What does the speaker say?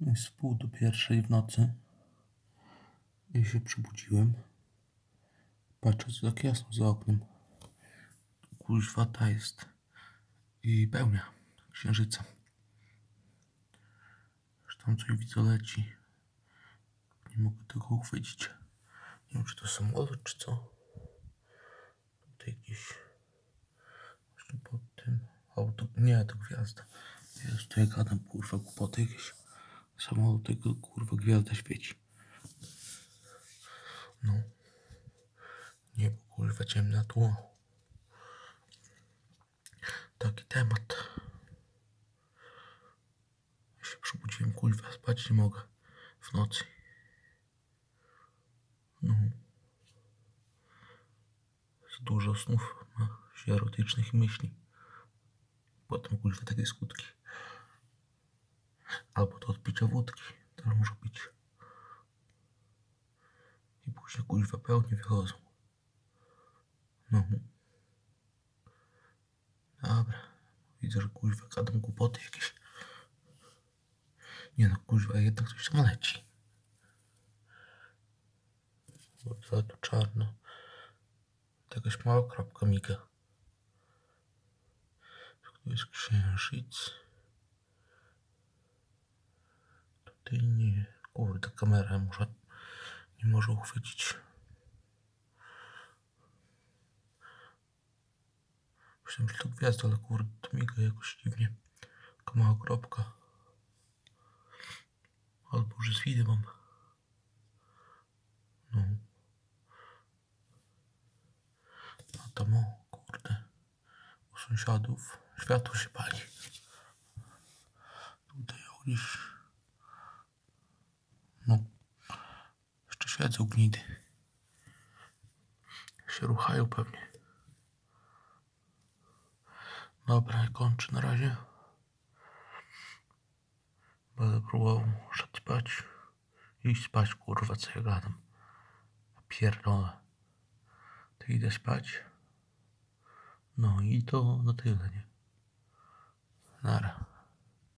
Jest wpół do pierwszej w nocy. I się przebudziłem. Patrzę, co tak jasno za oknem. Kuźwa ta jest. I pełnia księżyca. Już tam coś widzę leci. Nie mogę tego uchwycić. Nie wiem, czy to samolot, czy co. Tutaj gdzieś. Właśnie pod tym. Auto. Nie, to gwiazda. Jest to ja gadam, kurwa, głupoty jakieś. Samolot tego, kurwa, gwiazda świeci. No. Niebo, kurwa, ciemne tło. Taki temat. Ja się przebudziłem, kurwa, spać nie mogę w nocy. No. Jest dużo snów, się erotycznych myśli. Potem, kurwa, takie skutki. Albo to od picia wódki, też może być. I później, kurwa, pełnie wychodzą. No. Dobra. Widzę, że kuźwa gadam głupoty jakieś. Nie no, kuźwa, jednak coś tam leci. Bo to czarno. To jakaś mała kropka miga. Tu jest księżyc. Tutaj nie. Kurde, kamera może nie może uchwycić. Myślałem, że to gwiazda, ale kurde, to miga jakoś dziwnie. Taka mała kropka. Albo że z mam. No. A tam o, kurde. U sąsiadów światło się pali. Tutaj gdzieś. No. Jeszcze siedzą gnidy. Się ruchają pewnie. Dobra, kończę na razie. Będę próbował szedł spać. Iść spać, kurwa, co ja gadam. Pierdolę. To idę spać. No i to na tyle, nie? Nara.